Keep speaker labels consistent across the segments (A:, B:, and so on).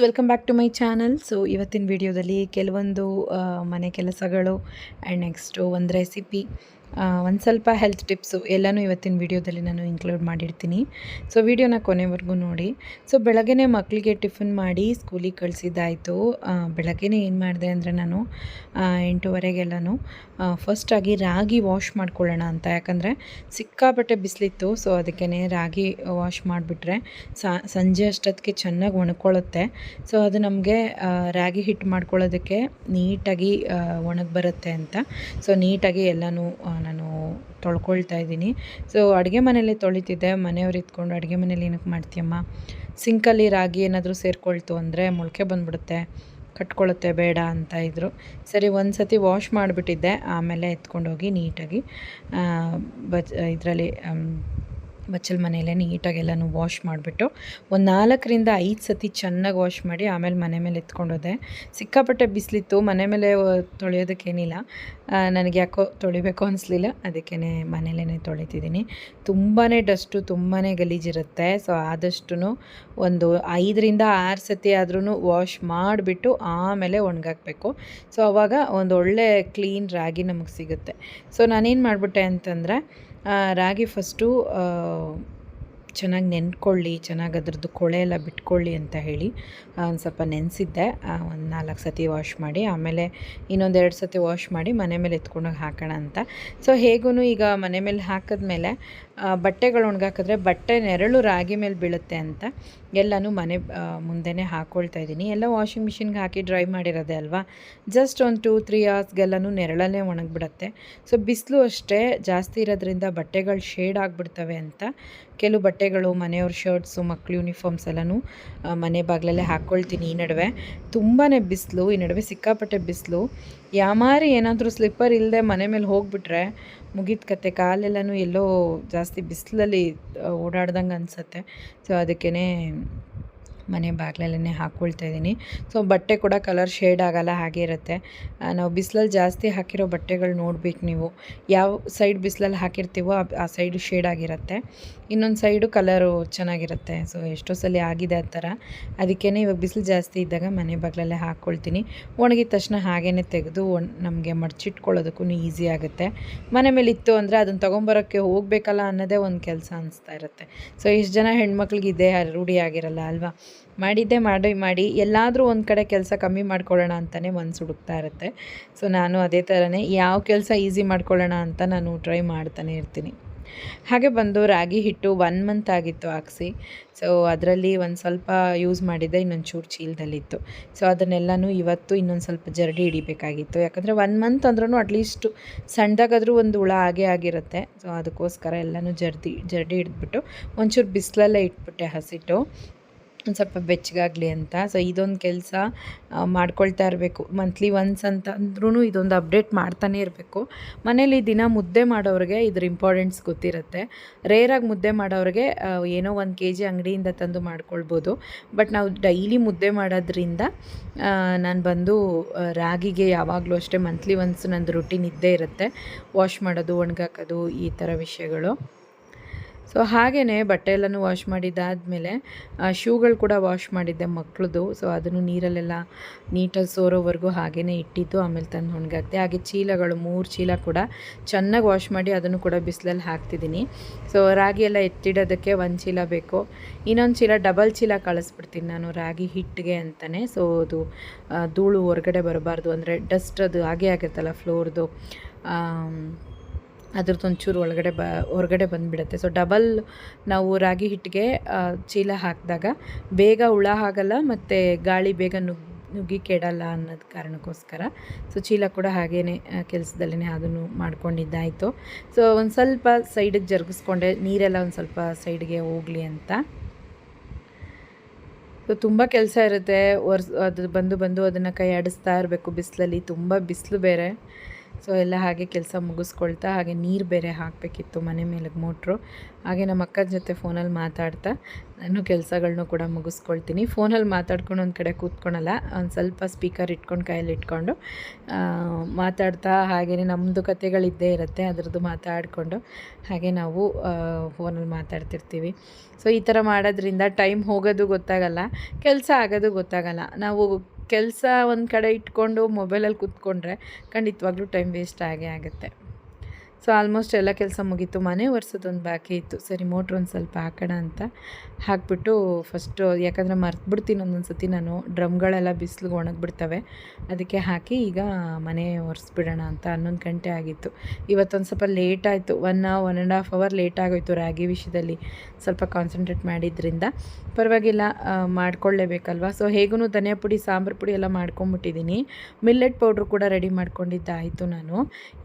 A: Welcome back to my channel so ಇವತ್ತಿನ ವಿಡಿಯೋದಲ್ಲಿ ಕೆಲವೊಂದು ಮನೆ ಕೆಲಸಗಳು ಆ್ಯಂಡ್ ನೆಕ್ಸ್ಟು ಒಂದು ರೆಸಿಪಿ ಒಂದು ಸ್ವಲ್ಪ ಹೆಲ್ತ್ ಟಿಪ್ಸು ಎಲ್ಲನೂ ಇವತ್ತಿನ ವಿಡಿಯೋದಲ್ಲಿ ನಾನು ಇನ್ಕ್ಲೂಡ್ ಮಾಡಿರ್ತೀನಿ. ಸೊ ವಿಡಿಯೋನ ಕೊನೆವರೆಗೂ ನೋಡಿ. ಸೊ ಬೆಳಗ್ಗೆ ಮಕ್ಕಳಿಗೆ ಟಿಫಿನ್ ಮಾಡಿ ಸ್ಕೂಲಿಗೆ ಕಳಿಸಿದ್ದಾಯಿತು. ಬೆಳಗ್ಗೆ ಏನು ಮಾಡಿದೆ ಅಂದರೆ ನಾನು ಎಂಟೂವರೆಗೆಲ್ಲನೂ ಫಸ್ಟಾಗಿ ರಾಗಿ ವಾಶ್ ಮಾಡ್ಕೊಳ್ಳೋಣ ಅಂತ. ಯಾಕಂದರೆ ಸಿಕ್ಕಾಪಟ್ಟೆ ಬಿಸಿಲಿತ್ತು ಸೊ ಅದಕ್ಕೇ ರಾಗಿ ವಾಶ್ ಮಾಡಿಬಿಟ್ರೆ ಸಂಜೆ ಅಷ್ಟೊತ್ತಿಗೆ ಚೆನ್ನಾಗಿ ಒಣಕೊಳ್ಳುತ್ತೆ. ಸೊ ಅದು ನಮಗೆ ರಾಗಿ ಹಿಟ್ಟು ಮಾಡ್ಕೊಳ್ಳೋದಕ್ಕೆ ನೀಟಾಗಿ ಒಣಗಿ ಬರುತ್ತೆ ಅಂತ. ಸೊ ನೀಟಾಗಿ ಎಲ್ಲನೂ ನಾನು ತೊಳ್ಕೊಳ್ತಾ ಇದ್ದೀನಿ. ಸೊ ಅಡುಗೆ ಮನೇಲಿ ತೊಳಿತಿದ್ದೆ. ಮನೆಯವ್ರು ಇದ್ಕೊಂಡು ಅಡುಗೆ ಮನೇಲಿ ಏನಕ್ಕೆ ಮಾಡ್ತೀಯಮ್ಮ? ಸಿಂಕಲ್ಲಿ ರಾಗಿ ಏನಾದರೂ ಸೇರಿಕೊಳ್ತು ಅಂದರೆ ಮೊಳಕೆ ಬಂದ್ಬಿಡುತ್ತೆ. ಕಟ್ಕೊಳ್ಳುತ್ತೆ ಬೇಡ ಅಂತ ಇದ್ದರು ಸರಿ ಒಂದು ಸತಿ ವಾಶ್ ಮಾಡಿಬಿಟ್ಟಿದ್ದೆ. ಆಮೇಲೆ ಎತ್ಕೊಂಡೋಗಿ ನೀಟಾಗಿ ಬಚ್, ಇದರಲ್ಲಿ ಬಚ್ಚಲ ಮನೆಯಲ್ಲೇ ನೀಟಾಗಿ ಎಲ್ಲನೂ ವಾಶ್ ಮಾಡಿಬಿಟ್ಟು ಒಂದು ನಾಲ್ಕರಿಂದ ಐದು ಸತಿ ಚೆನ್ನಾಗಿ ವಾಶ್ ಮಾಡಿ ಆಮೇಲೆ ಮನೆ ಮೇಲೆ ಎತ್ಕೊಂಡೋದೆ. ಸಿಕ್ಕಾಪಟ್ಟೆ ಬಿಸಿಲಿತ್ತು, ಮನೆ ಮೇಲೆ ತೊಳೆಯೋದಕ್ಕೇನಿಲ್ಲ. ನನಗೆ ಯಾಕೋ ತೊಳಿಬೇಕು ಅನಿಸ್ಲಿಲ್ಲ ಅದಕ್ಕೇ ಮನೇಲೇ ತೊಳಿತಿದ್ದೀನಿ. ತುಂಬಾ ಡಸ್ಟು ತುಂಬಾ ಗಲೀಜಿರುತ್ತೆ. ಸೊ ಆದಷ್ಟು ಒಂದು ಐದರಿಂದ ಆರು ಸತಿ ಆದ್ರೂ ವಾಶ್ ಮಾಡಿಬಿಟ್ಟು ಆಮೇಲೆ ಒಣಗಾಕಬೇಕು. ಸೊ, ಅವಾಗ ಒಂದು ಒಳ್ಳೆ ಕ್ಲೀನ್ ರಾಗಿ ನಮಗೆ ಸಿಗುತ್ತೆ. ಸೊ, ನಾನೇನು ಮಾಡಿಬಿಟ್ಟೆ ಅಂತಂದರೆ ರಾಗಿ ಫಸ್ಟು ಚೆನ್ನಾಗಿ ನೆನ್ಕೊಳ್ಳಿ, ಚೆನ್ನಾಗಿ ಅದ್ರದ್ದು ಕೊಳೆ ಎಲ್ಲ ಬಿಟ್ಕೊಳ್ಳಿ ಅಂತ ಹೇಳಿ ಒಂದು ಸ್ವಲ್ಪ ನೆನೆಸಿದ್ದೆ. ಒಂದು ನಾಲ್ಕು ಸತಿ ವಾಶ್ ಮಾಡಿ, ಆಮೇಲೆ ಇನ್ನೊಂದು ಎರಡು ಸತಿ ವಾಶ್ ಮಾಡಿ ಮನೆ ಮೇಲೆ ಎತ್ಕೊಂಡೋಗಿ ಹಾಕೋಣ ಅಂತ. ಸೊ ಹೇಗೂ ಈಗ ಮನೆ ಮೇಲೆ ಹಾಕಿದ್ಮೇಲೆ ಬಟ್ಟೆಗಳು ಒಣಗಾಕಿದ್ರೆ ಬಟ್ಟೆ ನೆರಳು ರಾಗಿ ಮೇಲೆ ಬೀಳುತ್ತೆ ಅಂತ. ಎಲ್ಲನೂ ಮನೆ ಮುಂದೆನೇ ಹಾಕ್ಕೊಳ್ತಾ ಇದ್ದೀನಿ. ಎಲ್ಲ ವಾಷಿಂಗ್ ಮಿಷಿನ್ಗೆ ಹಾಕಿ ಡ್ರೈ ಮಾಡಿರೋದೆ ಅಲ್ವಾ? ಜಸ್ಟ್ ಒಂದು ಟೂ ತ್ರೀ ಅವರ್ಸ್ಗೆಲ್ಲನೂ ನೆರಳಲ್ಲೇ ಒಣಗಿಬಿಡತ್ತೆ. ಸೊ ಬಿಸಿಲು ಅಷ್ಟೇ, ಜಾಸ್ತಿ ಇರೋದ್ರಿಂದ ಬಟ್ಟೆಗಳು ಶೇಡ್ ಆಗಿಬಿಡ್ತವೆ ಅಂತ ಕೆಲವು ಬಟ್ಟೆಗಳು, ಮನೆಯವ್ರ ಶರ್ಟ್ಸು ಮಕ್ಕಳು ಯೂನಿಫಾರ್ಮ್ಸ್ ಎಲ್ಲನೂ ಮನೆ ಬಾಗಿಲಲ್ಲೇ ಹಾಕ್ಕೊಳ್ತೀನಿ ಈ ನಡುವೆ. ತುಂಬಾ ಬಿಸಿಲು, ಈ ನಡುವೆ ಸಿಕ್ಕಾಪಟ್ಟೆ ಬಿಸಿಲು. ಯಾಮಾರಿ ಏನಾದರೂ ಸ್ಲಿಪ್ಪರ್ ಇಲ್ಲದೆ ಮನೆ ಮೇಲೆ ಹೋಗ್ಬಿಟ್ರೆ ಮುಗಿದ ಕತೆ. ಕಾಲೆಲ್ಲನೂ ಎಲ್ಲೋ ಜಾಸ್ತಿ ಬಿಸಿಲಲ್ಲಿ ಓಡಾಡ್ದಂಗೆ ಅನಿಸತ್ತೆ. ಸೊ ಅದಕ್ಕೇ ಮನೆ ಬಾಗಿಲಲ್ಲೇ ಹಾಕ್ಕೊಳ್ತಾ ಇದ್ದೀನಿ. ಸೊ ಬಟ್ಟೆ ಕೂಡ ಕಲರ್ ಶೇಡ್ ಆಗಲ್ಲ, ಹಾಗೆ ಇರುತ್ತೆ. ನಾವು ಬಿಸಿಲಲ್ಲಿ ಜಾಸ್ತಿ ಹಾಕಿರೋ ಬಟ್ಟೆಗಳು ನೋಡ್ಬೇಕು ನೀವು. ಯಾವ ಸೈಡ್ ಬಿಸಿಲಲ್ಲಿ ಹಾಕಿರ್ತೀವೋ ಆ- ಸೈಡ್ ಶೇಡ್ ಆಗಿರುತ್ತೆ. ಇನ್ನೊಂದು ಸೈಡು ಕಲರು ಚೆನ್ನಾಗಿರುತ್ತೆ. ಸೊ ಎಷ್ಟೋ ಸಲ ಆಗಿದೆ ಆ ಥರ. ಅದಕ್ಕೇ ಇವಾಗ ಬಿಸಿಲು ಜಾಸ್ತಿ ಇದ್ದಾಗ ಮನೆ ಬಾಗಿಲಲ್ಲೇ ಹಾಕ್ಕೊಳ್ತೀನಿ. ಒಣಗಿದ ತಕ್ಷಣ ಹಾಗೇ ತೆಗೆದು ನಮಗೆ ಮಡಚಿಟ್ಕೊಳ್ಳೋದಕ್ಕೂ ಈಸಿ ಆಗುತ್ತೆ. ಮನೆ ಮೇಲೆ ಇತ್ತು ಅಂದರೆ ಅದನ್ನು ತೊಗೊಂಬರೋಕ್ಕೆ ಹೋಗಬೇಕಲ್ಲ ಅನ್ನೋದೇ ಒಂದು ಕೆಲಸ ಅನಿಸ್ತಾ ಇರುತ್ತೆ. ಸೊ ಇಷ್ಟು ಜನ ಹೆಣ್ಮಕ್ಳಿಗೆ ಇದೇ ರೂಢಿ ಆಗಿರಲ್ಲ ಅಲ್ವಾ? ಮಾಡಿದ್ದೇ ಮಾಡಿ ಮಾಡಿ, ಎಲ್ಲಾದರೂ ಒಂದು ಕಡೆ ಕೆಲಸ ಕಮ್ಮಿ ಮಾಡ್ಕೊಳ್ಳೋಣ ಅಂತಲೇ ಮನ್ಸು ಹುಡುಕ್ತಾ ಇರುತ್ತೆ. ಸೊ ನಾನು ಅದೇ ಥರನೇ ಯಾವ ಕೆಲಸ ಈಸಿ ಮಾಡ್ಕೊಳ್ಳೋಣ ಅಂತ ನಾನು ಟ್ರೈ ಮಾಡ್ತಾನೆ ಇರ್ತೀನಿ. ಹಾಗೆ ಬಂದು ರಾಗಿ ಹಿಟ್ಟು ಒನ್ ಮಂತ್ ಆಗಿತ್ತು ಹಾಕ್ಸಿ. ಸೊ ಅದರಲ್ಲಿ ಒಂದು ಸ್ವಲ್ಪ ಯೂಸ್ ಮಾಡಿದ್ದೆ ಇನ್ನೊಂದು ಚೂರು ಚೀಲದಲ್ಲಿತ್ತು. ಸೊ ಅದನ್ನೆಲ್ಲನೂ ಇವತ್ತು ಇನ್ನೊಂದು ಸ್ವಲ್ಪ ಜರಡಿ ಹಿಡಿಬೇಕಾಗಿತ್ತು. ಯಾಕಂದರೆ ಒನ್ ಮಂತ್ ಅಂದ್ರೂ ಅಟ್ಲೀಸ್ಟ್ ಸಣ್ಣದಾಗಾದರೂ ಒಂದು ಹುಳ ಆಗೇ ಆಗಿರುತ್ತೆ. ಸೊ ಅದಕ್ಕೋಸ್ಕರ ಎಲ್ಲನೂ ಜರ್ದಿ, ಜರಡಿ ಹಿಡಿದ್ಬಿಟ್ಟು, ಒಂಚೂರು ಬಿಸಿಲಲ್ಲೇ ಇಟ್ಬಿಟ್ಟೆ ಹಸಿಟ್ಟು. ಒಂದು ಸ್ವಲ್ಪ ಬೆಚ್ಚಗಾಗಲಿ ಅಂತ. ಸೊ ಇದೊಂದು ಕೆಲಸ ಮಾಡ್ಕೊಳ್ತಾ ಇರಬೇಕು. ಮಂತ್ಲಿ ಒನ್ಸ್ ಅಂತ ಅಂದ್ರೂ ಇದೊಂದು ಅಪ್ಡೇಟ್ ಮಾಡ್ತಾನೆ ಇರಬೇಕು. ಮನೇಲಿ ದಿನ ಮುದ್ದೆ ಮಾಡೋರಿಗೆ ಇದ್ರ ಇಂಪಾರ್ಟೆನ್ಸ್ ಗೊತ್ತಿರುತ್ತೆ. ರೇರಾಗಿ ಮುದ್ದೆ ಮಾಡೋರಿಗೆ ಏನೋ ಒಂದು ಕೆ ಜಿ ಅಂಗಡಿಯಿಂದ ತಂದು ಮಾಡ್ಕೊಳ್ಬೋದು. ಬಟ್ ನಾವು ಡೈಲಿ ಮುದ್ದೆ ಮಾಡೋದ್ರಿಂದ ನಾನು ಬಂದು ರಾಗಿಗೆ ಯಾವಾಗಲೂ ಅಷ್ಟೇ ಮಂತ್ಲಿ ಒನ್ಸ್ ನಂದು ರುಟೀನ್ ಇದ್ದೇ ಇರುತ್ತೆ. ವಾಶ್ ಮಾಡೋದು, ಒಣಗಾಕೋದು, ಈ ಥರ ವಿಷಯಗಳು. ಸೊ ಹಾಗೇ ಬಟ್ಟೆ ಎಲ್ಲನೂ ವಾಶ್ ಮಾಡಿದ್ದಾದಮೇಲೆ ಶೂಗಳು ಕೂಡ ವಾಶ್ ಮಾಡಿದ್ದೆ ಮಕ್ಕಳದು ಸೊ ಅದನ್ನು ನೀರಲ್ಲೆಲ್ಲ ನೀಟಾಗಿ ಸೋರೋವರೆಗೂ ಹಾಗೇ ಇಟ್ಟಿದ್ದು, ಆಮೇಲೆ ತಂದು ಒಣಗಾಕ್ದೆ. ಹಾಗೆ ಚೀಲಗಳು, ಮೂರು ಚೀಲ ಕೂಡ ಚೆನ್ನಾಗಿ ವಾಶ್ ಮಾಡಿ ಅದನ್ನು ಕೂಡ ಬಿಸಿಲಲ್ಲಿ ಹಾಕ್ತಿದ್ದೀನಿ. ಸೊ ರಾಗಿ ಎಲ್ಲ ಎತ್ತಿಡೋದಕ್ಕೆ ಒಂದು ಚೀಲ ಬೇಕು. ಇನ್ನೊಂದು ಚೀಲ ಡಬಲ್ ಚೀಲ ಕಳಿಸ್ಬಿಡ್ತೀನಿ ನಾನು, ರಾಗಿ ಹಿಟ್ಟಿಗೆ ಅಂತಲೇ ಸೊ ಅದು ಧೂಳು ಹೊರಗಡೆ ಬರಬಾರ್ದು. ಅಂದರೆ ಡಸ್ಟ್ ಅದು ಹಾಗೆ ಆಗಿರ್ತಲ್ಲ, ಫ್ಲೋರ್ದು ಅದ್ರದ್ದು ಒಂಚೂರು ಒಳಗಡೆ ಬ, ಹೊರಗಡೆ ಬಂದುಬಿಡುತ್ತೆ. ಸೊ ಡಬಲ್ ನಾವು ರಾಗಿ ಹಿಟ್ಟಿಗೆ ಚೀಲ ಹಾಕಿದಾಗ ಬೇಗ ಹುಳ ಆಗಲ್ಲ ಮತ್ತು ಗಾಳಿ ಬೇಗ ನುಗ್, ನುಗ್ಗಿ ಕೆಡಲ್ಲ ಅನ್ನೋದು ಕಾರಣಕ್ಕೋಸ್ಕರ. ಸೊ ಚೀಲ ಕೂಡ ಹಾಗೇ ಕೆಲಸದಲ್ಲೇ ಅದನ್ನು ಮಾಡ್ಕೊಂಡಿದ್ದಾಯಿತು. ಸೊ ಒಂದು ಸ್ವಲ್ಪ ಸೈಡಿಗೆ ಜರುಗಿಸ್ಕೊಂಡೆ, ನೀರೆಲ್ಲ ಒಂದು ಸ್ವಲ್ಪ ಸೈಡ್ಗೆ ಹೋಗಲಿ ಅಂತ. ಸೊ ತುಂಬ ಕೆಲಸ ಇರುತ್ತೆ. ಒರ್ಸ್, ಅದು ಬಂದು ಬಂದು ಅದನ್ನು ಕೈ ಆಡಿಸ್ತಾ ಇರಬೇಕು. ಬಿಸಿಲಲ್ಲಿ ತುಂಬ ಬಿಸಿಲು ಬೇರೆ. ಸೊ ಎಲ್ಲ ಹಾಗೆ ಕೆಲಸ ಮುಗಿಸ್ಕೊಳ್ತಾ ಹಾಗೆ ನೀರು ಬೇರೆ ಹಾಕಬೇಕಿತ್ತು ಮನೆ ಮೇಲಿಗೆ ಮೋಟ್ರು. ಹಾಗೆ ನಮ್ಮ ಅಕ್ಕನ ಜೊತೆ ಫೋನಲ್ಲಿ ಮಾತಾಡ್ತಾ ನಾನು ಕೆಲಸಗಳನ್ನೂ ಕೂಡ ಮುಗಿಸ್ಕೊಳ್ತೀನಿ. ಫೋನಲ್ಲಿ ಮಾತಾಡ್ಕೊಂಡು ಒಂದು ಕಡೆ ಕೂತ್ಕೊಳಲ್ಲ, ಒಂದು ಸ್ವಲ್ಪ ಸ್ಪೀಕರ್ ಇಟ್ಕೊಂಡು ಕೈಯಲ್ಲಿ ಇಟ್ಕೊಂಡು ಮಾತಾಡ್ತಾ ಹಾಗೆಯೇ ನಮ್ಮದು ಕತೆಗಳಿದ್ದೇ ಇರುತ್ತೆ, ಅದರದ್ದು ಮಾತಾಡಿಕೊಂಡು ಹಾಗೆ ನಾವು ಫೋನಲ್ಲಿ ಮಾತಾಡ್ತಿರ್ತೀವಿ. ಸೊ ಈ ಥರ ಮಾಡೋದ್ರಿಂದ ಟೈಮ್ ಹೋಗೋದು ಗೊತ್ತಾಗಲ್ಲ, ಕೆಲಸ ಆಗೋದು ಗೊತ್ತಾಗಲ್ಲ. ನಾವು ಕೆಲಸ ಒಂದು ಕಡೆ ಇಟ್ಕೊಂಡು ಮೊಬೈಲಲ್ಲಿ ಕೂತ್ಕೊಂಡ್ರೆ ಖಂಡಿತವಾಗ್ಲೂ ಟೈಮ್ ವೇಸ್ಟ್ ಆಗೇ ಆಗುತ್ತೆ. ಸೊ ಆಲ್ಮೋಸ್ಟ್ ಎಲ್ಲ ಕೆಲಸ ಮುಗೀತು. ಮನೆ ಒರೆಸೋದೊಂದು ಬಾಕಿ ಇತ್ತು. ಸರಿ, ಮೋಟ್ರ್ ಒಂದು ಸ್ವಲ್ಪ ಹಾಕೋಣ ಅಂತ ಹಾಕ್ಬಿಟ್ಟು ಫಸ್ಟು ಯಾಕಂದರೆ ಮರ್ತ್ಬಿಡ್ತೀನಿ ಒಂದೊಂದು ಸತಿ ನಾನು. ಡ್ರಮ್ಗಳೆಲ್ಲ ಬಿಸಿಲಿಗೆ ಒಣಗಿಬಿಡ್ತವೆ. ಅದಕ್ಕೆ ಹಾಕಿ ಈಗ ಮನೆ ಒರೆಸ್ಬಿಡೋಣ ಅಂತ ಹನ್ನೊಂದು ಗಂಟೆ ಆಗಿತ್ತು. ಇವತ್ತೊಂದು ಸ್ವಲ್ಪ ಲೇಟ್ ಆಯಿತು. One one and half hour late ಆಗೋಯ್ತು ರಾಗಿ ವಿಷಯದಲ್ಲಿ. ಸ್ವಲ್ಪ ಕಾನ್ಸಂಟ್ರೇಟ್ ಮಾಡಿದ್ರಿಂದ. ಪರವಾಗಿಲ್ಲ ಮಾಡ್ಕೊಳ್ಳೇಬೇಕಲ್ವಾ ಮಾಡ್ಕೊಳ್ಳೇಬೇಕಲ್ವ? ಸೊ ಹೇಗೂ ಧನಿಯಾ ಪುಡಿ, ಸಾಂಬಾರು ಪುಡಿ ಎಲ್ಲ ಮಾಡ್ಕೊಂಬಿಟ್ಟಿದ್ದೀನಿ. ಮಿಲ್ಲೆಟ್ ಪೌಡ್ರು ಕೂಡ ರೆಡಿ ಮಾಡ್ಕೊಂಡಿದ್ದಾಯಿತು ನಾನು.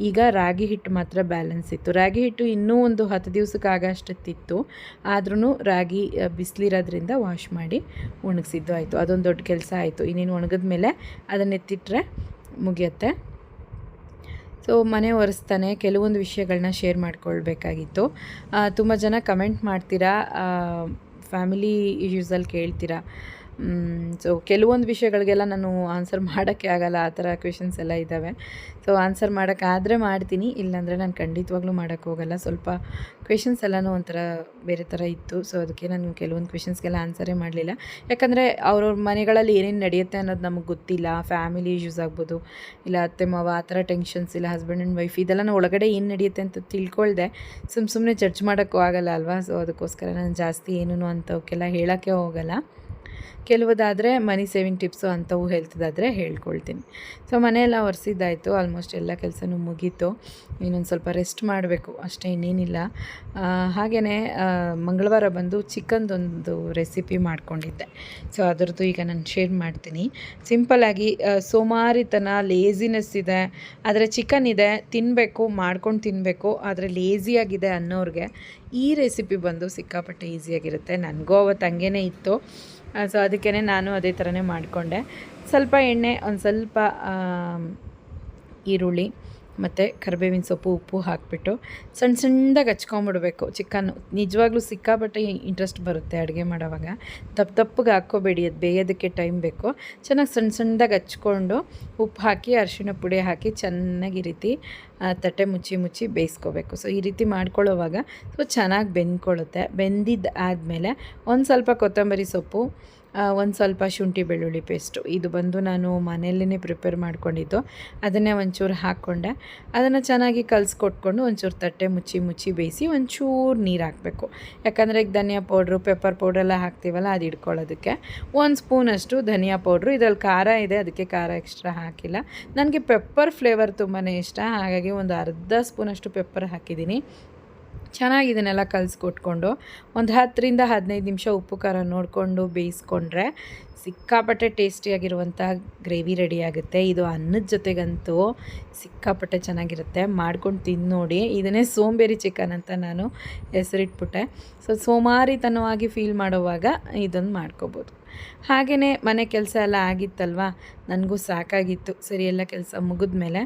A: ಈಗ ರಾಗಿ ಹಿಟ್ಟು ಮಾತ್ರ ಬ್ಯಾಲೆನ್ಸ್ ಇತ್ತು. ರಾಗಿ ಹಿಟ್ಟು ಇನ್ನೂ ಒಂದು ಹತ್ತು ದಿವ್ಸಕ್ಕೆ ಆಗಷ್ಟೊತ್ತಿತ್ತು ಆದ್ರೂ ರಾಗಿ ಬಿಸಿಲಿರೋದ್ರಿಂದ ವಾಶ್ ಮಾಡಿ ಒಣಗಿಸಿದ್ದು ಆಯಿತು. ಅದೊಂದು ದೊಡ್ಡ ಕೆಲಸ ಆಯಿತು. ಇನ್ನೇನು ಒಣಗಿದ ಮೇಲೆ ಅದನ್ನ ಎತ್ತಿಟ್ರೆ ಮುಗಿಯುತ್ತೆ. ಸೊ, ಮನೆ ಒರೆಸ್ತಾನೆ. ಕೆಲವೊಂದು ವಿಷಯಗಳನ್ನ ಶೇರ್ ಮಾಡ್ಕೊಳ್ಬೇಕಾಗಿತ್ತು. ತುಂಬ ಜನ ಕಮೆಂಟ್ ಮಾಡ್ತೀರಾ? ಫ್ಯಾಮಿಲಿ ಇಶ್ಯೂಸಲ್ಲಿ ಕೇಳ್ತೀರಾ? ಸೊ ಕೆಲವೊಂದು ವಿಷಯಗಳಿಗೆಲ್ಲ ನಾನು ಆನ್ಸರ್ ಮಾಡೋಕ್ಕೆ ಆಗಲ್ಲ, ಆ ಥರ ಕ್ವೆಶನ್ಸ್ ಎಲ್ಲ ಇದ್ದಾವೆ. ಸೊ ಆನ್ಸರ್ ಮಾಡೋಕ್ಕಾದರೆ ಮಾಡ್ತೀನಿ, ಇಲ್ಲಾಂದರೆ ನಾನು ಖಂಡಿತವಾಗ್ಲೂ ಮಾಡೋಕ್ಕೆ ಹೋಗಲ್ಲ. ಸ್ವಲ್ಪ ಕ್ವೆಶನ್ಸ್ ಎಲ್ಲನೂ ಒಂಥರ ಬೇರೆ ಥರ ಇತ್ತು ಸೊ ಅದಕ್ಕೆ ನಾನು ಕೆಲವೊಂದು ಕ್ವೆಶನ್ಸ್ಗೆಲ್ಲ ಆನ್ಸರೇ ಮಾಡಲಿಲ್ಲ. ಯಾಕಂದರೆ ಅವ್ರವ್ರ ಮನೆಗಳಲ್ಲಿ ಏನೇನು ನಡೆಯುತ್ತೆ ಅನ್ನೋದು ನಮಗೆ ಗೊತ್ತಿಲ್ಲ ಫ್ಯಾಮಿಲಿ ಇಶ್ಯೂಸ್ ಆಗ್ಬೋದು, ಇಲ್ಲ ಅತ್ತೆ, ಮಾವ, ಆ ಥರ ಟೆನ್ಷನ್ಸ್ ಇಲ್ಲ ಹಸ್ಬೆಂಡ್ ಆ್ಯಂಡ್ ವೈಫ್ ಇದೆಲ್ಲ ನಾನು ಒಳಗಡೆ ಏನು ನಡೆಯುತ್ತೆ ಅಂತ ತಿಳ್ಕೊಳ್ದೆ. ಸುಮ್ಮ ಸುಮ್ಮನೆ ಜಡ್ಜ್ ಮಾಡೋಕ್ಕೂ ಆಗಲ್ಲ ಅಲ್ವಾ? ಸೊ ಅದಕ್ಕೋಸ್ಕರ ನಾನು ಜಾಸ್ತಿ ಏನೂ ಅಂಥವಕ್ಕೆಲ್ಲ ಹೇಳೋಕ್ಕೆ ಹೋಗಲ್ಲ. ಕೆಲವುದಾದರೆ ಮನಿ ಸೇವಿಂಗ್ ಟಿಪ್ಸು ಅಂಥವು ಹೇಳ್ತದಾದರೆ ಹೇಳ್ಕೊಳ್ತೀನಿ. ಸೊ ಮನೆಯೆಲ್ಲ ಒರೆಸಿದ್ದಾಯಿತು ಆಲ್ಮೋಸ್ಟ್ ಎಲ್ಲ ಕೆಲಸನೂ ಮುಗೀತು. ಇನ್ನೊಂದು ಸ್ವಲ್ಪ ರೆಸ್ಟ್ ಮಾಡಬೇಕು, ಅಷ್ಟೇ ಇನ್ನೇನಿಲ್ಲ. ಹಾಗೆಯೇ ಮಂಗಳವಾರ ಬಂದು ಚಿಕನ್ದೊಂದು ರೆಸಿಪಿ ಮಾಡ್ಕೊಂಡಿದ್ದೆ. ಸೊ ಅದರದ್ದು ಈಗ ನಾನು ಶೇರ್ ಮಾಡ್ತೀನಿ. ಸಿಂಪಲ್ಲಾಗಿ ಸೋಮಾರಿತನ ಲೇಸಿನೆಸ್ ಇದೆ. ಆದರೆ ಚಿಕನ್ ಇದೆ ತಿನ್ನಬೇಕು ಮಾಡ್ಕೊಂಡು ತಿನ್ನಬೇಕು ಆದರೆ ಲೇಸಿಯಾಗಿದೆ ಅನ್ನೋರಿಗೆ ಈ ರೆಸಿಪಿ ಬಂದು ಸಿಕ್ಕಾಪಟ್ಟೆ ಈಸಿಯಾಗಿರುತ್ತೆ ನನಗೂ ಅವತ್ತು ಹಂಗೇ ಇತ್ತು. ಸೊ ಅದಕ್ಕೇ ನಾನು ಅದೇ ಥರನೇ ಮಾಡಿಕೊಂಡೆ. ಸ್ವಲ್ಪ ಎಣ್ಣೆ ಒಂದು ಸ್ವಲ್ಪ ಈರುಳ್ಳಿ. ಮತ್ತು ಕರಿಬೇವಿನ ಸೊಪ್ಪು, ಉಪ್ಪು ಹಾಕಿಬಿಟ್ಟು ಸಣ್ಣ ಸಣ್ಣದಾಗಿ ಹಚ್ಕೊಂಬಿಡ್ಬೇಕು. ಚಿಕನ್ ನಿಜವಾಗ್ಲೂ ಸಿಕ್ಕಾಬಟ್ಟೆ ಇಂಟ್ರೆಸ್ಟ್ ಬರುತ್ತೆ ಅಡುಗೆ ಮಾಡೋವಾಗ. ತಪ್ಪು ತಪ್ಪಗೆ ಹಾಕ್ಕೋಬೇಡಿ, ಅದು ಬೇಯೋದಕ್ಕೆ ಟೈಮ್ ಬೇಕು. ಚೆನ್ನಾಗಿ ಸಣ್ಣ ಸಣ್ಣದಾಗಿ ಹಚ್ಕೊಂಡು ಉಪ್ಪು ಹಾಕಿ, ಅರಿಶಿಣ ಪುಡಿ ಹಾಕಿ ಚೆನ್ನಾಗಿ ಈ ರೀತಿ ತಟ್ಟೆ ಮುಚ್ಚಿ ಮುಚ್ಚಿ ಬೇಯಿಸ್ಕೋಬೇಕು. ಸೊ ಈ ರೀತಿ ಮಾಡ್ಕೊಳ್ಳೋವಾಗ ಸೊ ಚೆನ್ನಾಗಿ ಬೆಂದ್ಕೊಳ್ಳುತ್ತೆ. ಬೆಂದಿದ್ದು ಆದಮೇಲೆ ಒಂದು ಸ್ವಲ್ಪ ಕೊತ್ತಂಬರಿ ಸೊಪ್ಪು ಒಂದು ಸ್ವಲ್ಪ ಶುಂಠಿ ಬೆಳ್ಳುಳ್ಳಿ ಪೇಸ್ಟು. ಇದು ಬಂದು ನಾನು ಮನೆಯಲ್ಲೇ ಪ್ರಿಪೇರ್ ಮಾಡ್ಕೊಂಡಿದ್ದು. ಅದನ್ನೇ ಒಂಚೂರು ಹಾಕ್ಕೊಂಡೆ. ಅದನ್ನು ಚೆನ್ನಾಗಿ ಕಲಸ್ಕೊಟ್ಕೊಂಡು ಒಂಚೂರು ತಟ್ಟೆ ಮುಚ್ಚಿ ಮುಚ್ಚಿ ಬೇಯಿಸಿ ಒಂಚೂರು ನೀರು ಹಾಕಬೇಕು. ಯಾಕಂದರೆ ಈಗ ಧನಿಯಾ ಪೌಡ್ರು, ಪೆಪ್ಪರ್ ಪೌಡ್ರೆಲ್ಲ ಹಾಕ್ತೀವಲ್ಲ, ಅದು ಇಡ್ಕೊಳ್ಳೋದಕ್ಕೆ ಒಂದು ಸ್ಪೂನಷ್ಟು ಧನಿಯಾ ಪೌಡ್ರು. ಇದರಲ್ಲಿ ಖಾರ ಇದೆ, ಅದಕ್ಕೆ ಖಾರ ಎಕ್ಸ್ಟ್ರಾ ಹಾಕಿಲ್ಲ. ನನಗೆ ಪೆಪ್ಪರ್ ಫ್ಲೇವರ್ ತುಂಬಾ ಇಷ್ಟ. ಹಾಗಾಗಿ ಒಂದು ಅರ್ಧ ಸ್ಪೂನಷ್ಟು ಪೆಪ್ಪರ್ ಹಾಕಿದ್ದೀನಿ. ಚೆನ್ನಾಗಿ ಇದನ್ನೆಲ್ಲ ಕಲಿಸ್ಕೊಟ್ಕೊಂಡು ಒಂದು ಹತ್ತರಿಂದ ಹದಿನೈದು ನಿಮಿಷ ಉಪ್ಪು ಖಾರ ನೋಡಿಕೊಂಡು ಬೇಯಿಸ್ಕೊಂಡ್ರೆ ಸಿಕ್ಕಾಪಟ್ಟೆ ಟೇಸ್ಟಿಯಾಗಿರುವಂಥ ಗ್ರೇವಿ ರೆಡಿಯಾಗುತ್ತೆ. ಇದು ಅನ್ನದ ಜೊತೆಗಂತೂ ಸಿಕ್ಕಾಪಟ್ಟೆ ಚೆನ್ನಾಗಿರುತ್ತೆ. ಮಾಡ್ಕೊಂಡು ತಿಂದು ನೋಡಿ. ಇದನ್ನೇ ಸೋಂಬೇರಿ ಚಿಕನ್ ಅಂತ ನಾನು ಹೆಸರಿಟ್ಬಿಟ್ಟೆ. ಸೊ ಸೋಮಾರಿತನವಾಗಿ ಫೀಲ್ ಮಾಡೋವಾಗ ಇದನ್ನು ಮಾಡ್ಕೋಬೋದು. ಹಾಗೆಯೇ ಮನೆ ಕೆಲಸ ಎಲ್ಲ ಆಗಿತ್ತಲ್ವಾ? ನನಗೂ ಸಾಕಾಗಿತ್ತು. ಸರಿ, ಎಲ್ಲ ಕೆಲಸ ಮುಗಿದ್ಮೇಲೆ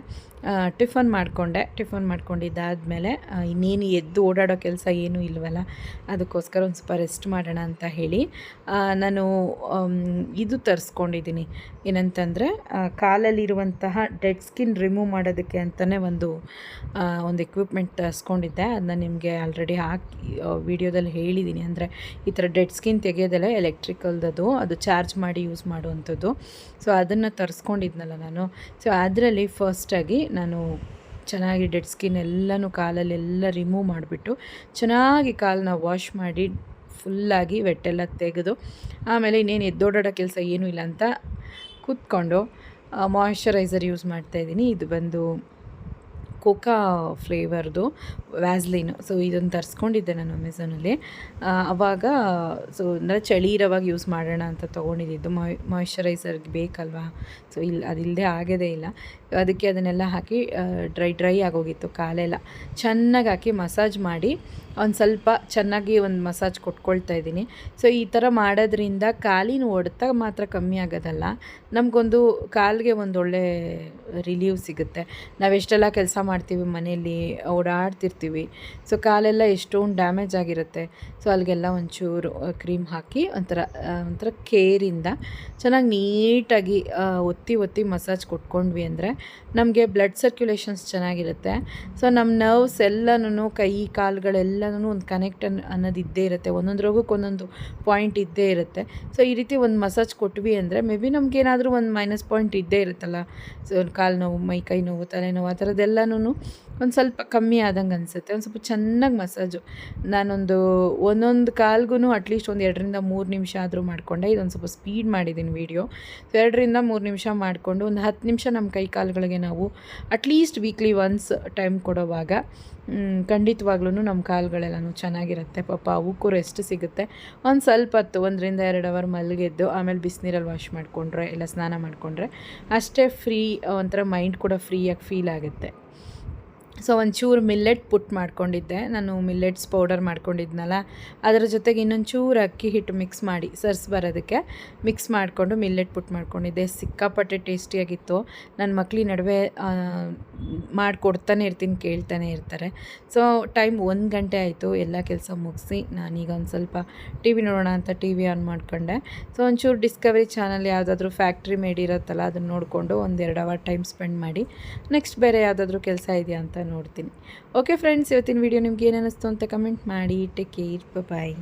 A: ಟಿಫನ್ ಮಾಡಿಕೊಂಡೆ. ಟಿಫನ್ ಮಾಡ್ಕೊಂಡಿದ್ದಾದಮೇಲೆ ಇನ್ನೇನು ಎದ್ದು ಓಡಾಡೋ ಕೆಲಸ ಏನೂ ಇಲ್ವಲ್ಲ? ಅದಕ್ಕೋಸ್ಕರ ಒಂದು ಸ್ವಲ್ಪ ರೆಸ್ಟ್ ಮಾಡೋಣ ಅಂತ ಹೇಳಿ ನಾನು ಇದು ತರಿಸ್ಕೊಂಡಿದ್ದೀನಿ. ಏನಂತಂದರೆ ಕಾಲಲ್ಲಿರುವಂತಹ ಡೆಡ್ ಸ್ಕಿನ್ ರಿಮೂವ್ ಮಾಡೋದಕ್ಕೆ ಅಂತಲೇ ಒಂದು ಒಂದು ಎಕ್ವಿಪ್ಮೆಂಟ್ ತರಿಸ್ಕೊಂಡಿದ್ದೆ. ಅದನ್ನ ನಿಮಗೆ ಆಲ್ರೆಡಿ ಹಾಕಿ ವಿಡಿಯೋದಲ್ಲಿ ಹೇಳಿದ್ದೀನಿ. ಅಂದರೆ ಈ ಥರ ಡೆಡ್ ಸ್ಕಿನ್ ತೆಗೆಯೋದೆಲ್ಲ ಎಲೆಕ್ಟ್ರಿಕಲ್ದದು ಅದು ಚಾರ್ಜ್ ಮಾಡಿ ಯೂಸ್ ಮಾಡುವಂಥದ್ದು. ಸೊ ಅದನ್ನು ತರಿಸ್ಕೊಂಡಿದ್ನಲ್ಲ ನಾನು. ಸೊ ಅದರಲ್ಲಿ ಫಸ್ಟಾಗಿ ನಾನು ಚೆನ್ನಾಗಿ ಡೆಡ್ ಸ್ಕಿನ್ ಎಲ್ಲನೂ ಕಾಲಲ್ಲೆಲ್ಲ ರಿಮೂವ್ ಮಾಡಿಬಿಟ್ಟು ಚೆನ್ನಾಗಿ ಕಾಲನ್ನ ವಾಶ್ ಮಾಡಿ ಫುಲ್ಲಾಗಿ ವೆಟ್ಟೆಲ್ಲ ತೆಗೆದು ಆಮೇಲೆ ಇನ್ನೇನು ಎದ್ದೋಡಾಡೋ ಕೆಲಸ ಏನೂ ಇಲ್ಲ ಅಂತ ಕೂತ್ಕೊಂಡು ಮಾಯಶ್ಚರೈಸರ್ ಯೂಸ್ ಮಾಡ್ತಾಯಿದ್ದೀನಿ ಇದು ಬಂದು ಕೋಕಾ ಫ್ಲೇವರ್ದು ವ್ಯಾಸ್ಲಿನ್. ಸೊ ಇದನ್ನು ತರಿಸ್ಕೊಂಡಿದ್ದೆ ನಾನು ಅಮೆಝಾನಲ್ಲಿ. ಆವಾಗ ಸೊ ಅಂದರೆ ಚಳಿ ಇರೋವಾಗ ಯೂಸ್ ಮಾಡೋಣ ಅಂತ ತೊಗೊಂಡಿದ್ದು. ಮಾಯ್ ಮಾಯ್ಶ್ಚರೈಸರ್ಗೆ ಬೇಕಲ್ವಾ? ಸೊ ಇಲ್ಲಿ ಅದಿಲ್ಲದೆ ಆಗೋದೇ ಇಲ್ಲ. ಅದಕ್ಕೆ ಅದನ್ನೆಲ್ಲ ಹಾಕಿ ಡ್ರೈ ಡ್ರೈ ಆಗೋಗಿತ್ತು ಕಾಲೆಲ್ಲ. ಚೆನ್ನಾಗಿ ಹಾಕಿ ಮಸಾಜ್ ಮಾಡಿ ಒಂದು ಸ್ವಲ್ಪ ಚೆನ್ನಾಗಿ ಒಂದು ಮಸಾಜ್ ಕೊಟ್ಕೊಳ್ತಾ ಇದ್ದೀನಿ. ಸೊ ಈ ಥರ ಮಾಡೋದ್ರಿಂದ ಕಾಲಿನ ಹೊಡೆತ ಮಾತ್ರ ಕಮ್ಮಿ ಆಗೋದಲ್ಲ. ನಮಗೊಂದು ಕಾಲಿಗೆ ಒಂದು ಒಳ್ಳೆ ರಿಲೀವ್ ಸಿಗುತ್ತೆ. ನಾವು ಎಷ್ಟೆಲ್ಲ ಕೆಲಸ ಮಾಡ್ತೀವಿ ಮನೆಯಲ್ಲಿ, ಓಡಾಡ್ತಿರ್ತೀವಿ. ಸೊ ಕಾಲೆಲ್ಲ ಎಷ್ಟೊಂದು ಡ್ಯಾಮೇಜ್ ಆಗಿರುತ್ತೆ. ಸೊ ಅಲ್ಲಿಗೆಲ್ಲ ಒಂಚೂರು ಕ್ರೀಮ್ ಹಾಕಿ ಒಂಥರ ಒಂಥರ ಕೇರಿಂದ ಚೆನ್ನಾಗಿ ನೀಟಾಗಿ ಒತ್ತಿ ಒತ್ತಿ ಮಸಾಜ್ ಕೊಟ್ಕೊಂಡ್ವಿ ಅಂದರೆ ನಮಗೆ ಬ್ಲಡ್ ಸರ್ಕ್ಯುಲೇಷನ್ಸ್ ಚೆನ್ನಾಗಿರುತ್ತೆ. ಸೊ ನಮ್ಮ ನರ್ವ್ಸ್ ಎಲ್ಲನೂ ಕೈ ಕಾಲುಗಳೆಲ್ಲನೂ ಒಂದು ಕನೆಕ್ಟ್ ಅನ್, ಅನ್ನೋದು ಇದ್ದೇ ಇರುತ್ತೆ. ಒಂದೊಂದು ರೋಗಕ್ಕೆ ಒಂದೊಂದು ಪಾಯಿಂಟ್ ಇದ್ದೇ ಇರುತ್ತೆ. ಸೊ ಈ ರೀತಿ ಒಂದು ಮಸಾಜ್ ಕೊಟ್ವಿ ಅಂದರೆ ಮೇ ಬಿ ನಮಗೇನಾದರೂ ಒಂದು ಮೈನಸ್ ಪಾಯಿಂಟ್ ಇದ್ದೇ ಇರುತ್ತಲ್ಲ. ಸೊ ಕಾಲು ನೋವು, ಮೈ, ಕೈ ನೋವು ತಲೆನೋವು ಆ ಥರದ್ದೆಲ್ಲನೂ ಒಂದು ಸ್ವಲ್ಪ ಕಮ್ಮಿ ಆದಂಗೆ ಅನಿಸುತ್ತೆ. ಒಂದು ಸ್ವಲ್ಪ ಚೆನ್ನಾಗಿ ಮಸಾಜು ನಾನೊಂದು ಒಂದೊಂದು ಕಾಲ್ಗೂ ಅಟ್ಲೀಸ್ಟ್ ಒಂದು ಎರಡರಿಂದ ಮೂರು ನಿಮಿಷ ಆದರೂ ಮಾಡಿಕೊಂಡೆ. ಇದೊಂದು ಸ್ವಲ್ಪ ಸ್ಪೀಡ್ ಮಾಡಿದ್ದೀನಿ ವೀಡಿಯೋ ಸೊ ಎರಡರಿಂದ ಮೂರು ನಿಮಿಷ ಮಾಡಿಕೊಂಡು ಒಂದು ಹತ್ತು ನಿಮಿಷ ನಮ್ಮ ಕೈ ಕಾಲುಗಳಿಗೆ ನಾವು at least weekly once time ಕೊಡೋವಾಗ ಖಂಡಿತವಾಗ್ಲೂ ನಮ್ಮ ಕಾಲುಗಳೆಲ್ಲನೂ ಚೆನ್ನಾಗಿರುತ್ತೆ. ಪಾಪ ಅವಕ್ಕೂ ರೆಸ್ಟ್ ಸಿಗುತ್ತೆ. ಒಂದು ಸ್ವಲ್ಪ ಹೊತ್ತು, ಒಂದರಿಂದ ಎರಡು ಅವರ್ ಮಲಗೆದ್ದು, ಆಮೇಲೆ ಬಿಸಿನೀರಲ್ಲಿ ವಾಶ್ ಮಾಡಿಕೊಂಡ್ರೆ, ಇಲ್ಲ ಸ್ನಾನ ಮಾಡಿಕೊಂಡ್ರೆ, ಅಷ್ಟೇ ಫ್ರೀ ಒಂಥರ ಮೈಂಡ್ ಕೂಡ ಫ್ರೀಯಾಗಿ ಫೀಲ್ ಆಗುತ್ತೆ. ಸೊ ಒಂಚೂರು ಮಿಲ್ಲೆಟ್ ಪುಟ್ ಮಾಡ್ಕೊಂಡಿದ್ದೆ. ನಾನು ಮಿಲ್ಲೆಟ್ಸ್ ಪೌಡರ್ ಮಾಡ್ಕೊಂಡಿದ್ನಲ್ಲ, ಅದರ ಜೊತೆಗೆ ಇನ್ನೊಂಚೂರು ಅಕ್ಕಿ ಹಿಟ್ಟು ಮಿಕ್ಸ್ ಮಾಡಿ ಸರ್ಸ್ ಬರೋದಕ್ಕೆ ಮಿಕ್ಸ್ ಮಾಡಿಕೊಂಡು ಮಿಲ್ಲೆಟ್ ಪುಟ್ ಮಾಡ್ಕೊಂಡಿದ್ದೆ. ಸಿಕ್ಕಾಪಟ್ಟೆ ಟೇಸ್ಟಿಯಾಗಿತ್ತು ನನ್ನ ಮಕ್ಳಿ ನಡುವೆ ಮಾಡಿಕೊಡ್ತಾನೆ ಇರ್ತೀನಿ, ಕೇಳ್ತಾನೆ ಇರ್ತಾರೆ. ಸೊ ಟೈಮ್ ಒಂದು ಗಂಟೆ ಆಯಿತು, ಎಲ್ಲ ಕೆಲಸ ಮುಗಿಸಿ ನಾನೀಗ ಒಂದು ಸ್ವಲ್ಪ ಟಿ ವಿ ನೋಡೋಣ ಅಂತ ಟಿ ವಿ ಆನ್ ಮಾಡ್ಕೊಂಡೆ. ಸೊ ಒಂಚೂರು ಡಿಸ್ಕವರಿ ಚಾನಲ್ ಯಾವುದಾದ್ರೂ ಫ್ಯಾಕ್ಟ್ರಿ ಮೇಡ್ ಇರುತ್ತಲ್ಲ, ಅದನ್ನು ನೋಡಿಕೊಂಡು ಒಂದೆರಡು ಅವರ್ ಟೈಮ್ ಸ್ಪೆಂಡ್ ಮಾಡಿ ನೆಕ್ಸ್ಟ್ ಬೇರೆ ಯಾವುದಾದ್ರೂ ಕೆಲಸ ಇದೆಯಾ ಅಂತ ನೋಡ್ತೀನಿ. ಓಕೆ ಫ್ರೆಂಡ್ಸ್ ಇವತ್ತಿನ ವಿಡಿಯೋ ನಿಮ್ಗೆ ಏನು ಅನ್ನಿಸ್ತು ಅಂತ ಕಮೆಂಟ್ ಮಾಡಿ ಟೇಕ್ ಕೇರ್ ಬಾಯ್